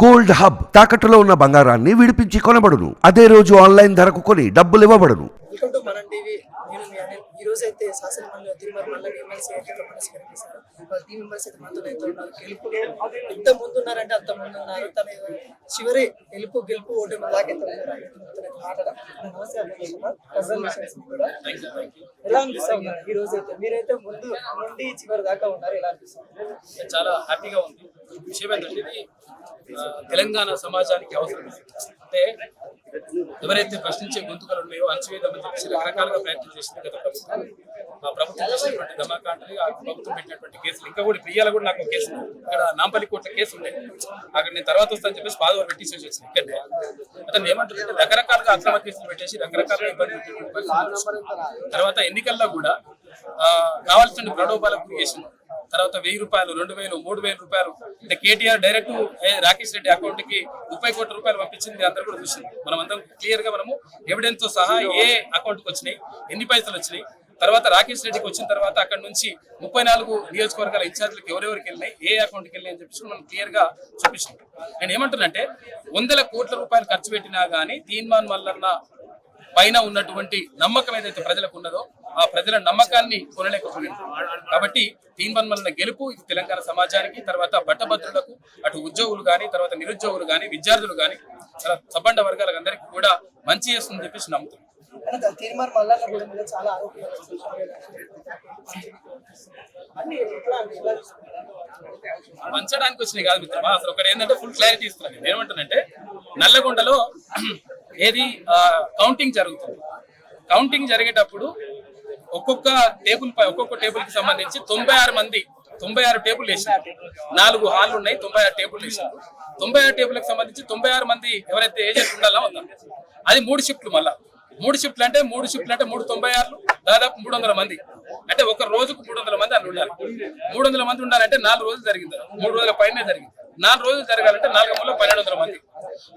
Gold hub తాకట్టులో ఉన్న బంగారాన్ని విడిపించి కొనబడును. అదే రోజు ఆన్లైన్ ధరకు కొని డబ్బులు ఇవ్వబడును. Welcome to Manam TV. నేను మీ అనిల్. ఈ రోజు అయితే శాసన మండలి తిరుమల మళ్ళీ ఎమ్మెల్సీ అయితే మనస్కారం చేశారు వాళ్ళ టీం మెంబర్స్ అయితే మనతో అయితే ఉన్నారు. గెలుపులో ఎంత ముందు ఉన్నారంటే అంత ముందు ఉన్నారు తన చివరి గెలుపు గెలుపు ఓటమి దాకైతే ఉన్నారు. ఆయనతో అయితే మాట్లాడదాం నమస్తే అభిలాష్ కంగ్రాచులేషన్స్ కూడా. ఎలా అనిపిస్తా ఉన్నారు ఈ రోజు అయితే మీరైతే ముందు నుండి చివరి దాకా ఉన్నారు. ఎలా అనిపిస్తుంది? చాలా హ్యాపీగా ఉంది. విషయం ఏంటంటే తెలంగాణ సమాజానికి అవసరం. అంటే ఎవరైతే ప్రశ్నించే గొంతుకలు ఉన్నాయో అణచివేద్దామని చెప్పేసి రకరకాలుగా ప్రయత్నం చేసింది గత ప్రభుత్వం. ఆ ప్రభుత్వం చేసినటువంటి దమాకాండలు ఆ ప్రభుత్వం పెట్టినటువంటి కేసులు. ఇంకా కూడా ప్రియాల కూడా నాకు కేసు ఉంది. ఇక్కడ నాంపల్లి కోట్ల కేసు ఉండే. అక్కడ నేను తర్వాత వస్తాను చెప్పేసి పాదవారు పెట్టేసి వచ్చేసి ఇక్కడే అతను ఏమంటారంటే రకరకాలుగా అక్రమ కేసులు పెట్టేసి రకరకాలుగా ఇబ్బంది తర్వాత ఎన్నికల్లో కూడా కావాల్సిన ప్రలోభాలకు గురి చేసింది తర్వాత వెయ్యి రూపాయలు రెండు వేలు మూడు వేల రూపాయలు. అంటే కేటీఆర్ డైరెక్ట్ రాకేష్ రెడ్డి అకౌంట్కి ముప్పై కోట్ల రూపాయలు పంపించింది అందరూ కూడా చూసింది. మనం అందరం క్లియర్గా మనము ఎవిడెన్స్తో సహా ఏ అకౌంట్కి వచ్చినాయి ఎన్ని పైసలు వచ్చినాయి. తర్వాత రాకేష్ రెడ్డికి వచ్చిన తర్వాత అక్కడ నుంచి ముప్పై నాలుగు నియోజకవర్గాల ఇన్ఛార్జ్లకు ఎవరెవరికి వెళ్ళినాయి ఏ అకౌంట్కి వెళ్ళినాయి అని చెప్పేసి మనం క్లియర్గా చూపించాం నేను ఏమంటున్నంటే వందల కోట్ల రూపాయలు ఖర్చు పెట్టినా కానీ తీన్మాన్ మల్లన్న పైన ఉన్నటువంటి నమ్మకం ఏదైతే ప్రజలకు ఉన్నదో ఆ ప్రజల నమ్మకాన్ని కొనలేకపోయింది కాబట్టి తీన్ వల్ల గెలుపు ఇది తెలంగాణ సమాజానికి తర్వాత పట్టభద్రులకు అటు ఉద్యోగులు కానీ తర్వాత నిరుద్యోగులు కానీ విద్యార్థులు కానీ చాలా సబ్బండ వర్గాలకు అందరికీ కూడా మంచి చేస్తుందని చెప్పేసి నమ్ముతున్నాం? పంచడానికి వచ్చినాయి కాదు మిత్రమా? అసలు ఒకటి ఏంటంటే ఫుల్ క్లారిటీ ఇస్తున్నాను నేను. ఏమంటానంటే నల్లగొండలో ఏది కౌంటింగ్ జరుగుతుంది. కౌంటింగ్ జరిగేటప్పుడు ఒక్కొక్క టేబుల్ పై ఒక్కొక్క టేబుల్కి సంబంధించి తొంభై ఆరు మంది తొంభై ఆరు టేబుల్ వేసారు నాలుగు హాల్ ఉన్నాయి తొంభై ఆరు టేబుల్ వేసారు తొంభై ఆరు టేబుల్కి సంబంధించి తొంభై ఆరు మంది ఎవరైతే ఏజెంట్ ఉండాలో ఉందా అది మూడు షిఫ్ట్లు మళ్ళా. మూడు షిఫ్ట్లు అంటే మూడు షిఫ్ట్లు అంటే మూడు తొంభై ఆరు దాదాపు మూడు వందల మంది. అంటే ఒక రోజుకు మూడు వందల మంది అక్కడ ఉండాలి. మూడు వందల మంది ఉండాలంటే నాలుగు రోజులు జరిగింది. మూడు రోజుల పైనే జరిగింది. నాలుగు రోజులు జరగాలంటే నాలుగు వందల పన్నెండు వందల మంది.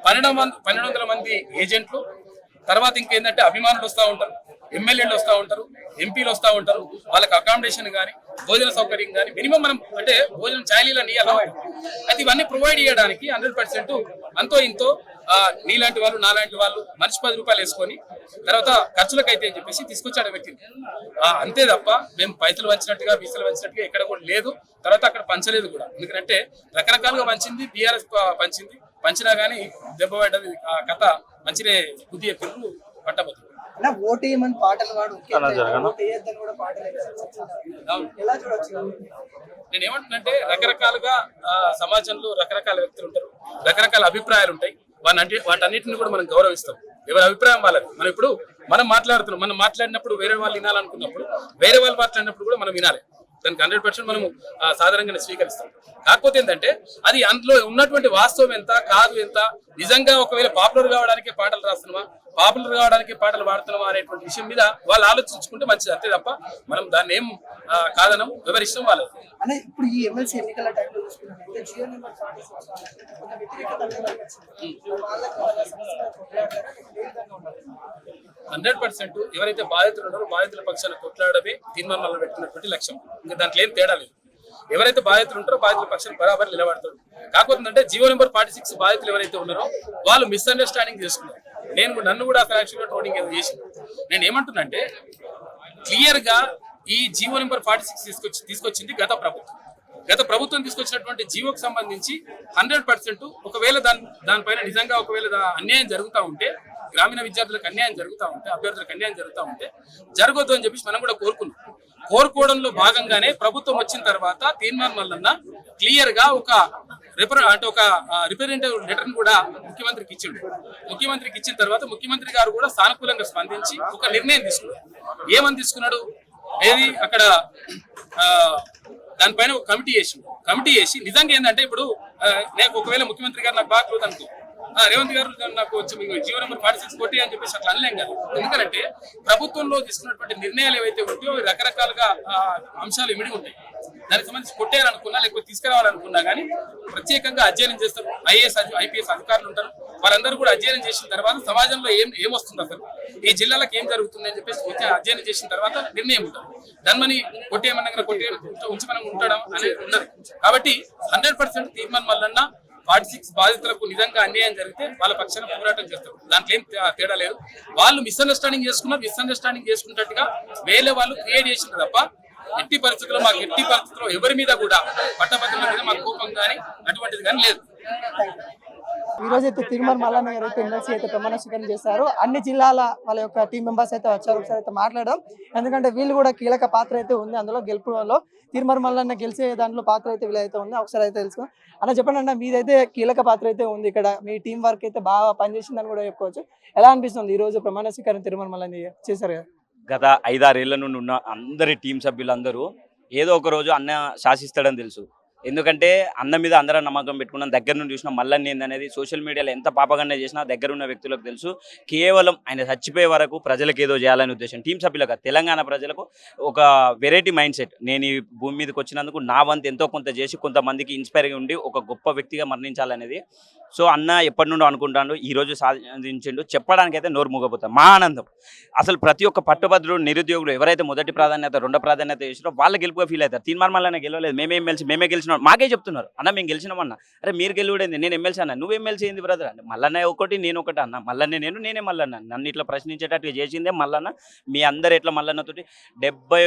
పన్నెండు మంది పన్నెండు వందల మంది ఏజెంట్లు తర్వాత ఇంకేంటంటే అభిమానులు వస్తూ ఉంటారు ఎమ్మెల్యేలు వస్తూ ఉంటారు ఎంపీలు వస్తూ ఉంటారు. వాళ్ళకి అకామిడేషన్ కానీ భోజన సౌకర్యం కానీ మినిమం మనం అంటే భోజనం చాలీల నీయాల అయితే ఇవన్నీ ప్రొవైడ్ చేయడానికి హండ్రెడ్ పర్సెంట్ అంతో ఇంతో నీలాంటి వాళ్ళు నాలాంటి వాళ్ళు మనిషి పది రూపాయలు వేసుకొని తర్వాత ఖర్చులకు అయితే అని చెప్పేసి తీసుకొచ్చి పెట్టింది ఆ, అంతే తప్ప మేము పైసలు వంచినట్టుగా బీసీలు వంచినట్టుగా ఎక్కడ కూడా లేదు. తర్వాత అక్కడ పంచలేదు కూడా. ఎందుకంటే రకరకాలుగా పంచింది బీఆర్ఎస్ పంచింది. పంచినా గానీ దెబ్బ పడ్డది. ఆ కథ మంచినే బుద్ధి ఎప్పుడు పట్టబోతుంది. పాటలు కూడా పాటలు. ఎలా చూడొచ్చు? నేను ఏమంటున్నంటే రకరకాలుగా ఆ, సమాజంలో రకరకాల వ్యక్తులు ఉంటారు. రకరకాల అభిప్రాయాలు ఉంటాయి. వాటి వాటన్నిటిని కూడా మనం గౌరవిస్తాం. ఎవరి అభిప్రాయం వాళ్ళది. మనం ఇప్పుడు మనం మాట్లాడుతున్నాం మనం మాట్లాడినప్పుడు వేరే వాళ్ళు వినాలనుకున్నప్పుడు వేరే వాళ్ళు మాట్లాడినప్పుడు కూడా మనం వినాలి. దానికి హండ్రెడ్ పర్సెంట్ మనము సాధారణంగా స్వీకరిస్తాం. కాకపోతే ఏంటంటే అది అందులో ఉన్నటువంటి వాస్తవం ఎంత కాదు ఎంత నిజంగా ఒకవేళ పాపులర్ కావడానికి పాటలు రాస్తున్నామా పాపులర్ కావడానికి పాటలు పాడుతున్నామా అనేటువంటి విషయం మీద వాళ్ళు ఆలోచించుకుంటే మంచిది అంతే తప్ప మనం దాన్ని ఏం కాదనం వాళ్ళది. అన్న ఇప్పుడు ఈ ఎమ్మెల్సీ ఎన్నికల టైంలో చూసుకున్నట్లయితే జియో నెంబర్ వాళ్ళ? హండ్రెడ్ పర్సెంట్ ఎవరైతే బాధితులు ఉన్నారో బాధితుల పక్షాన కొట్లాడమే తీర్మానాలు పెట్టుకున్నటువంటి లక్ష్యం. ఇంకా దాంట్లో ఏం తేడా లేదు. ఎవరైతే బాధితులు ఉంటారో బాధితుల పక్షాన బరాబర్ నిలబడతారు. కాకపోతే ఏంటంటే జీవో నెంబర్ ఫార్టీ సిక్స్ బాధితులు ఎవరైతే ఉన్నారో వాళ్ళు మిస్అండర్స్టాండింగ్ చేసుకున్నారు. నేను నన్ను కూడా అసలు యాక్చువల్గా ట్రోలింగ్ ఏదో చేసి నేను ఏమంటున్నంటే క్లియర్గా ఈ జీవో నెంబర్ ఫార్టీ సిక్స్ తీసుకొచ్చి తీసుకొచ్చింది గత ప్రభుత్వం. గత ప్రభుత్వం తీసుకొచ్చినటువంటి జీవోకి సంబంధించి హండ్రెడ్ పర్సెంట్ ఒకవేళ దాని దానిపైన నిజంగా ఒకవేళ అన్యాయం జరుగుతూ ఉంటే గ్రామీణ విద్యార్థులకు అన్యాయం జరుగుతూ ఉంటే అభ్యర్థులకు అన్యాయం జరుగుతూ ఉంటే జరగొద్దు అని చెప్పేసి మనం కూడా కోరుకున్నాం. కోరుకోవడంలో భాగంగానే ప్రభుత్వం వచ్చిన తర్వాత తీర్మానం వల్ల క్లియర్గా ఒక రిపేర్ అంటే ఒక రిప్రజెంటేటివ్ లెటర్ కూడా ముఖ్యమంత్రికి ఇచ్చిండు. ముఖ్యమంత్రికి ఇచ్చిన తర్వాత ముఖ్యమంత్రి గారు కూడా సానుకూలంగా స్పందించి ఒక నిర్ణయం తీసుకున్నాడు ఏమని తీసుకున్నాడు? ఏది? అక్కడ ఆ, దానిపైన ఒక కమిటీ చేసి కమిటీ చేసి నిజంగా ఏంటంటే ఇప్పుడు నాకు ఒకవేళ ముఖ్యమంత్రి గారు నాకు బాగా అనుకో రేవంత్ గారు నాకు వచ్చి మీకు జీవో నెంబర్ ఫార్టీ సిక్స్ కొట్టి అని చెప్పేసి అట్లా అనలేం కదా. ఎందుకంటే ప్రభుత్వంలో తీసుకున్నటువంటి నిర్ణయాలు ఏవైతే ఉంటాయో రకరకాలుగా అంశాలు ఇమిడి ఉంటాయి. దానికి సంబంధించి కొట్టేయాలనుకున్నా లేకపోతే తీసుకురావాలనుకున్నా కానీ ప్రత్యేకంగా అధ్యయనం చేస్తారు. ఐఏఎస్ ఐపీఎస్ అధికారులు ఉంటారు. వారందరూ కూడా అధ్యయనం చేసిన తర్వాత సమాజంలో ఏం ఏమొస్తుంది అసలు ఈ జిల్లాలకు ఏం జరుగుతుంది అని చెప్పేసి వచ్చి అధ్యయనం చేసిన తర్వాత నిర్ణయం ఉంటుంది. దాన్ని కొట్టేయమన్నా కొట్టే ఉంచమని ఉండడం అనేది ఉండదు. కాబట్టి హండ్రెడ్ పర్సెంట్ తీర్మానం వల్లన్నా ఫార్టీ సిక్స్ బాధితులకు నిజంగా అన్యాయం జరిగితే వాళ్ళ పక్షాన పోరాటం చేస్తారు. దాంట్లో ఏం తేడా లేదు. వాళ్ళు మిస్అండర్స్టాండింగ్ చేసుకున్నారు మిస్అండర్స్టాండింగ్ చేసుకున్నట్టుగా వేరే వాళ్ళు క్రియేట్ చేసిండ్రు తప్ప ఎట్టి పరిస్థితుల్లో మాకు ఎట్టి పరిస్థితుల్లో ఎవరి మీద కూడా పట్టభద్రుల మీద మాకు కోపం కానీ అటువంటిది కానీ లేదు. ఈ రోజు అయితే తిరుమల మల్లన్న గారు అయితే ఎమ్మెల్సీ అయితే ప్రమాణ స్వీకారం చేశారు. అన్ని జిల్లాల వాళ్ళ యొక్క టీం మెంబర్స్ అయితే వచ్చారు. ఒకసారి అయితే మాట్లాడడం ఎందుకంటే వీళ్ళు కూడా కీలక పాత్ర అయితే ఉంది అందులో గెలుపులో. తిరుమల మల్లన్న గెలిచే దాంట్లో పాత్ర అయితే వీలైతే ఉంది. ఒకసారి అయితే తెలుసు అన్న చెప్పండి అన్న మీదైతే కీలక పాత్ర అయితే ఉంది ఇక్కడ. మీ టీం వర్క్ అయితే బాగా పనిచేసిందని కూడా చెప్పుకోవచ్చు. ఎలా అనిపిస్తుంది ఈ రోజు ప్రమాణ స్వీకారం తిరుమల మల్లన్న చేశారు కదా? గత ఐదారేళ్ళ నుండి ఉన్న అందరి టీం సభ్యులందరూ ఏదో ఒక రోజు అన్న శాసిస్తాడని తెలుసు. ఎందుకంటే అన్న మీద అందరం నమ్మకం పెట్టుకున్నాం. దగ్గర నుండి చూసిన మల్లన్న ఏందనేది సోషల్ మీడియాలో ఎంత పాపగండ చేసినా దగ్గర ఉన్న వ్యక్తులకు తెలుసు. కేవలం ఆయన చచ్చిపోయే వరకు ప్రజలకు ఏదో చేయాలనే ఉద్దేశం. టీం సభ్యులకు తెలంగాణ ప్రజలకు ఒక వెరైటీ మైండ్ సెట్. నేను ఈ భూమి మీదకి వచ్చినందుకు నా వంతు ఎంతో కొంత చేసి కొంతమందికి ఇన్స్పైర్గా ఉండి ఒక గొప్ప వ్యక్తిగా మరణించాలనేది. సో అన్న ఎప్పటి నుండో అనుకుంటాడు ఈ రోజు సాధించిండు. చెప్పడానికి అయితే నోరు మూగపోతాం మా ఆనందం. అసలు ప్రతి ఒక్క పట్టుభద్రుడు నిరుద్యోగులు ఎవరైతే మొదటి ప్రాధాన్యత రెండో ప్రాధాన్యత చేసినో వాళ్ళ గెలుపుగా ఫీల్ అవుతారు. తీర్మానం మళ్ళీ గెలవలేదు. మేమే గెలిచి మేమే గెలిచిన? మాకే చెప్తున్నారు. అన్న మేము గెలిచినామన్న అరే మీరు గెలువుడేంది? నేను ఎమ్మెల్సీ అన్న. నువ్వు ఎమ్మెల్సీ ఏంది బ్రదర్. అంటే మల్లన్న ఒకటి నేను ఒకటి అన్న. మల్లన్న నేను నేనే మల్లన్న. నన్ను ఇట్లా ప్రశ్నించేటట్టుగా చేసిందే మల్లన్న. మీ అందరు ఎట్లా మళ్ళన్నతోటి డెబ్బై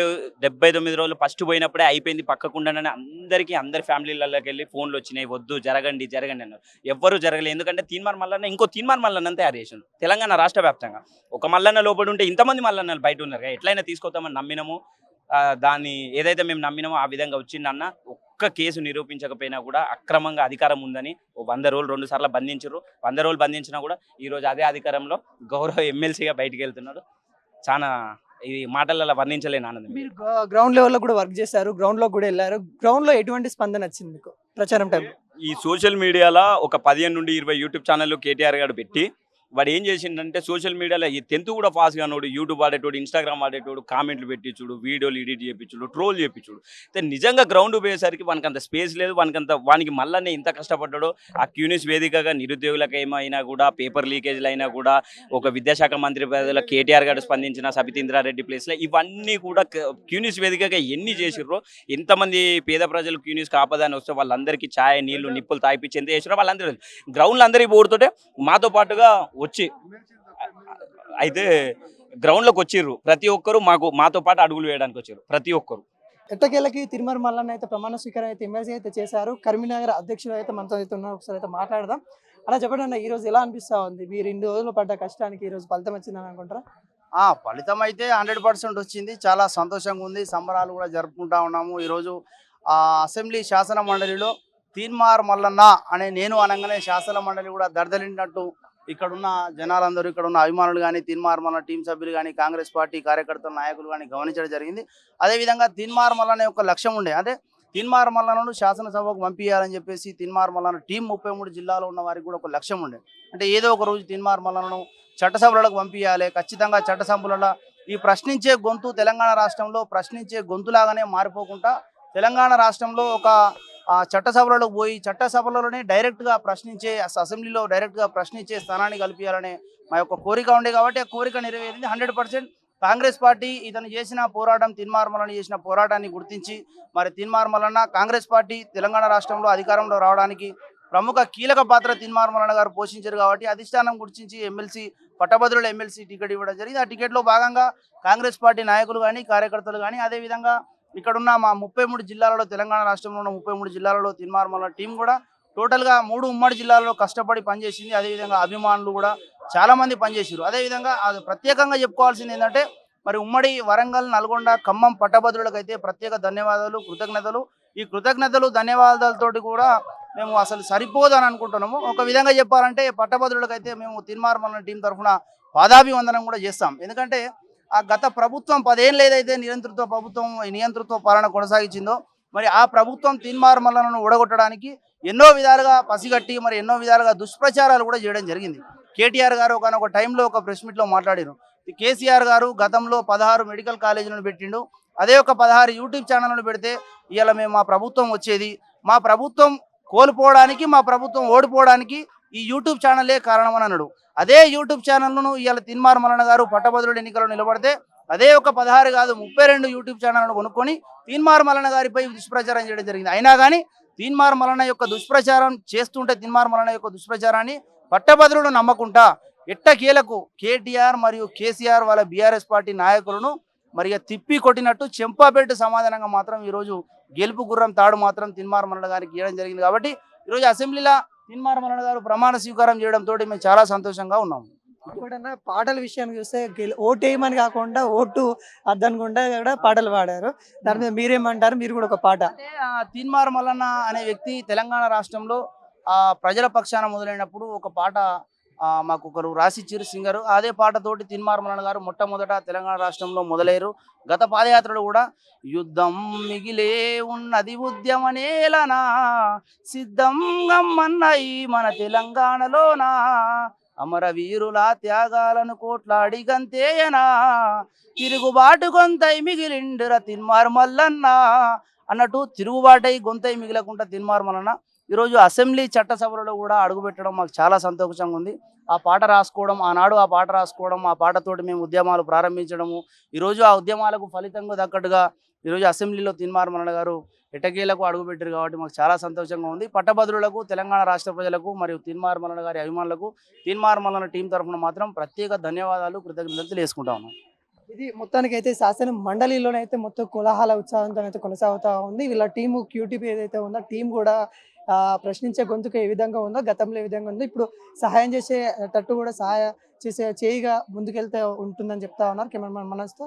డెబ్బై తొమ్మిది రోజులు ఫస్ట్ పోయినప్పుడే అయిపోయింది పక్కకుండానే అందరికీ అందరి ఫ్యామిలీలలోకి వెళ్ళి ఫోన్లు వచ్చినాయి. వద్దు జరగండి జరగండి అన్నారు. ఎవ్వరూ జరగలేదు. ఎందుకంటే తీన్మార్ మల్లన్న ఇంకో తీన్మార్ మల్లన్న తయారు చేసాను తెలంగాణ రాష్ట్ర వ్యాప్తంగా. ఒక మల్లన్న లోపల ఉంటే ఇంతమంది మల్లన్నలు బయట ఉన్నారు ఎట్లయినా తీసుకొద్దామని నమ్మినాము. దాన్ని ఏదైతే మేము నమ్మినామో ఆ విధంగా వచ్చిందన్న ఒక్క కేసు నిరూపించకపోయినా కూడా అక్రమంగా అధికారం ఉందని ఓ వంద రోజులు రెండు సార్లు బంధించారు వంద రోజులు బంధించినా కూడా ఈ రోజు అదే అధికారంలో గౌరవ ఎమ్మెల్సీగా బయటికి వెళ్తున్నాడు. చాలా ఇది మాటలలో వర్ణించలేని ఆనందం మీరు గ్రౌండ్ లెవెల్లో కూడా వర్క్ చేశారు గ్రౌండ్లో కూడా వెళ్ళారు. గ్రౌండ్లో ఎటువంటి స్పందన వచ్చింది మీకు ప్రచారం టైం ఈ సోషల్ మీడియాలో ఒక పదిహేను నుండి ఇరవై యూట్యూబ్ ఛానల్ కేటీఆర్ గారు పెట్టి వాడు ఏం చేసిండంటే సోషల్ మీడియాలో ఈ టెన్త్ కూడా పాస్ కానోడు యూట్యూబ్ వాడేటోడు ఇన్స్టాగ్రామ్ వాడేటోడు కామెంట్లు పెట్టించుడు వీడియోలు ఎడిట్ చేయించుడు ట్రోల్ చేయించుడు అయితే నిజంగా గ్రౌండ్ పోయేసరికి వానికి అంత స్పేస్ లేదు వానికి అంత వానికి మళ్ళీ ఇంత కష్టపడ్డాడో ఆ క్యూనిస్ వేదికగా నిరుద్యోగులకు ఏమైనా కూడా పేపర్ లీకేజ్లు అయినా కూడా ఒక విద్యాశాఖ మంత్రి పదవిలో కేటీఆర్ గారు స్పందించిన సబితేంద్రారెడ్డి ప్లేస్లో ఇవన్నీ కూడా క్యూనిస్ వేదికగా ఎన్ని చేసిర్రో ఎంతమంది పేద ప్రజలు క్యూనిస్ కాపదని వస్తే వాళ్ళందరికీ ఛాయ్ నీళ్ళు నిప్పులు తాగిపించి ఎంత చేసిరో వాళ్ళందరూ. గ్రౌండ్లో అందరికీ పోడుతుంటే మాతో పాటుగా వచ్చి అయితే గ్రౌండ్లోకి వచ్చిర్రు. ప్రతి ఒక్కరు మాకు మాతో పాటు అడుగులు వేయడానికి వచ్చారు ప్రతి ఒక్కరు. ఎట్టకేళ్ళకి తిరుమల మల్లన్న అయితే ప్రమాణ స్వీకారం అయితే ఎమ్మెల్సీ అయితే చేశారు. కరీంనగర్ అధ్యక్షుడు అయితే మనతో అయితే ఉన్నారు. ఒకసారి అయితే మాట్లాడదాం. అలా చెప్పండి అన్న ఈ రోజు ఎలా అనిపిస్తా ఉంది? మీరు ఇన్ని రోజులు పడ్డ కష్టానికి ఈ రోజు ఫలితం వచ్చిందని అనుకుంటారా? ఆ ఫలితం అయితే హండ్రెడ్ పర్సెంట్ వచ్చింది. చాలా సంతోషంగా ఉంది. సంబరాలు కూడా జరుపుకుంటా ఉన్నాము. ఈరోజు ఆ అసెంబ్లీ శాసన మండలిలో తీన్మార్ మల్లన్న అనే నేను అనగానే శాసన మండలి కూడా దర్దలింటినట్టు ఇక్కడున్న జనాలందరూ ఇక్కడ ఉన్న అభిమానులు కానీ తిన్మార్మల టీం సభ్యులు కానీ కాంగ్రెస్ పార్టీ కార్యకర్తల నాయకులు కానీ గమనించడం జరిగింది. అదేవిధంగా తిన్మార్మల్ అనే ఒక లక్ష్యం ఉండే. అంటే తిన్మార్మల్లను శాసనసభకు పంపించాలని చెప్పేసి తిన్మార్మల్లను టీం ముప్పై మూడు జిల్లాలో ఉన్న వారికి కూడా ఒక లక్ష్యం ఉండే. అంటే ఏదో ఒక రోజు తిన్మార్మల్లను చట్టసభలకు పంపించాలి ఖచ్చితంగా చట్టసభలలో ఈ ప్రశ్నించే గొంతు తెలంగాణ రాష్ట్రంలో ప్రశ్నించే గొంతులాగానే మారిపోకుండా తెలంగాణ రాష్ట్రంలో ఒక చట్టసభలలో పోయి చట్టసభలలోనే డైరెక్ట్గా ప్రశ్నించే అస- అసెంబ్లీలో డైరెక్ట్గా ప్రశ్నించే స్థానాన్ని కల్పించాలనే మా యొక్క కోరిక ఉండే కాబట్టి ఆ కోరిక నెరవేరింది. హండ్రెడ్ పర్సెంట్ కాంగ్రెస్ పార్టీ ఇతను చేసిన పోరాటం తిన్మార్మలని చేసిన పోరాటాన్ని గుర్తించి మరి తిన్మార్మలన్న కాంగ్రెస్ పార్టీ తెలంగాణ రాష్ట్రంలో అధికారంలో రావడానికి ప్రముఖ కీలక పాత్ర తిన్మార్మలన్న గారు పోషించారు కాబట్టి అధిష్టానం గుర్తించి ఎమ్మెల్సీ పట్టభద్రుల ఎమ్మెల్సీ టికెట్ ఇవ్వడం జరిగింది. ఆ టికెట్లో భాగంగా కాంగ్రెస్ పార్టీ నాయకులు కానీ కార్యకర్తలు కానీ అదేవిధంగా ఇక్కడున్న మా ముప్పై మూడు జిల్లాలలో తెలంగాణ రాష్ట్రంలో ఉన్న ముప్పై మూడు జిల్లాలలో తిన్మార్మల టీం కూడా టోటల్గా మూడు ఉమ్మడి జిల్లాలలో కష్టపడి పనిచేసింది. అదేవిధంగా అభిమానులు కూడా చాలా మంది పనిచేసారు అదేవిధంగా అది ప్రత్యేకంగా చెప్పుకోవాల్సింది ఏంటంటే మరి ఉమ్మడి వరంగల్ నల్గొండ ఖమ్మం పట్టభద్రులకు అయితే ప్రత్యేక ధన్యవాదాలు కృతజ్ఞతలు. ఈ కృతజ్ఞతలు ధన్యవాదాలతోటి కూడా మేము అసలు సరిపోదని అని అనుకుంటున్నాము. ఒక విధంగా చెప్పాలంటే పట్టభద్రులకు అయితే మేము తిన్మార్మల టీం తరఫున పాదాభివందనం కూడా చేస్తాం. ఎందుకంటే ఆ గత ప్రభుత్వం పదేళ్ళు ఏదైతే నియంతృత్వ ప్రభుత్వం నియంతృత్వ పాలన కొనసాగించిందో మరి ఆ ప్రభుత్వం తీన్మార్మలను ఊడగొట్టడానికి ఎన్నో విధాలుగా పసిగట్టి మరి ఎన్నో విధాలుగా దుష్ప్రచారాలు కూడా చేయడం జరిగింది. కేటీఆర్ గారు ఒకనొక టైంలో ఒక ప్రెస్ మీట్లో మాట్లాడారు. కేసీఆర్ గారు గతంలో పదహారు మెడికల్ కాలేజీలను పెట్టిండు. అదే ఒక పదహారు యూట్యూబ్ ఛానళ్ళను పెడితే ఇవాళ మేము మా ప్రభుత్వం వచ్చేది. మా ప్రభుత్వం కోల్పోవడానికి మా ప్రభుత్వం ఓడిపోవడానికి ఈ యూట్యూబ్ ఛానలే కారణమని అన్నాడు. అదే యూట్యూబ్ ఛానల్ను ఇవాళ తిన్మార్ మలన గారు పట్టభద్రుడు ఎన్నికల్లో నిలబడితే అదే ఒక పదహారు కాదు ముప్పై రెండు యూట్యూబ్ ఛానల్ను కొనుక్కొని తీన్మార్ మలన గారిపై దుష్ప్రచారం చేయడం జరిగింది. అయినా కానీ తీన్మార్ మలన యొక్క దుష్ప్రచారం చేస్తుంటే తీన్మార్ మలన యొక్క దుష్ప్రచారాన్ని పట్టభద్రులు నమ్మకుంటా ఎట్టకేలకు కేటీఆర్ మరియు కేసీఆర్ వాళ్ళ బీఆర్ఎస్ పార్టీ నాయకులను మరి తిప్పి కొట్టినట్టు చెంపాపేట సమాధానంగా మాత్రం ఈరోజు గెలుపు గుర్రం తాడు మాత్రం తిన్మార్ మరణ గారికి ఇవ్వడం జరిగింది. కాబట్టి ఈరోజు అసెంబ్లీలో తిన్మార్ మలన గారు ప్రమాణ స్వీకారం చేయడం తోటి మేము చాలా సంతోషంగా ఉన్నాము. ఇంకోటన్నా పాటల విషయానికి చూస్తే ఓటు వేయమని కాకుండా ఓటు అద్దనుకుంటా కూడా పాటలు పాడారు. దాని మీద మీరేమంటారు? మీరు కూడా ఒక పాట. తీన్మార్ మల్లన్న అనే వ్యక్తి తెలంగాణ రాష్ట్రంలో ఆ ప్రజల పక్షాన మొదలైనప్పుడు ఒక పాట మాకు ఒకరు రాసిచ్చారు సింగర్. అదే పాటతోటి తీన్మార్ గారు మొట్టమొదట తెలంగాణ రాష్ట్రంలో మొదలయ్యారు. గత పాదయాత్రలో కూడా యుద్ధం మిగిలే ఉన్నది ఉద్యమనేలనా సిద్ధం గమ్మన్నయి మన తెలంగాణలోనా. అమరవీరుల త్యాగాలను కోట్లాడి గంతేయనా. తిరుగుబాటు గొంతై మిగిలిండుర తిన్మార్మల్లన్నా. అన్నట్టు తిరుగుబాటై గొంతై మిగిలకుండా తిన్మార్మలన్నా ఈరోజు అసెంబ్లీ చట్టసభలలో కూడా అడుగుపెట్టడం మాకు చాలా సంతోషంగా ఉంది. ఆ పాట రాసుకోవడం ఆనాడు ఆ పాట రాసుకోవడం ఆ పాటతోటి మేము ఉద్యమాలు ప్రారంభించడము. ఈరోజు ఆ ఉద్యమాలకు ఫలితంగా తగ్గట్టుగా ఈరోజు అసెంబ్లీలో తిన్మార్ గారు ఎటకేలకు అడుగుపెట్టారు కాబట్టి మాకు చాలా సంతోషంగా ఉంది. పట్టభద్రులకు తెలంగాణ రాష్ట్ర ప్రజలకు మరియు తిన్మార్ గారి అభిమానులకు తిన్మార్ టీం తరఫున మాత్రం ప్రత్యేక ధన్యవాదాలు కృతజ్ఞతలు తెలియజేసుకుంటా ఉన్నాం ఇది మొత్తానికి అయితే శాసన మండలిలోనైతే మొత్తం కోలాహల ఉత్సాహంతో అయితే కొనసాగుతా ఉంది. వీళ్ళ టీము క్యూటీపీ ఏదైతే ఉందో టీం కూడా ప్రశ్నించే గొంతుకు ఏ విధంగా ఉందో గతంలో ఏ విధంగా ఉందో ఇప్పుడు సహాయం చేసే తట్టు కూడా సహాయ చేసే చేయిగా ముందుకెళ్తే ఉంటుందని చెప్తా ఉన్నారు కెమెరామెన్ మనస్తో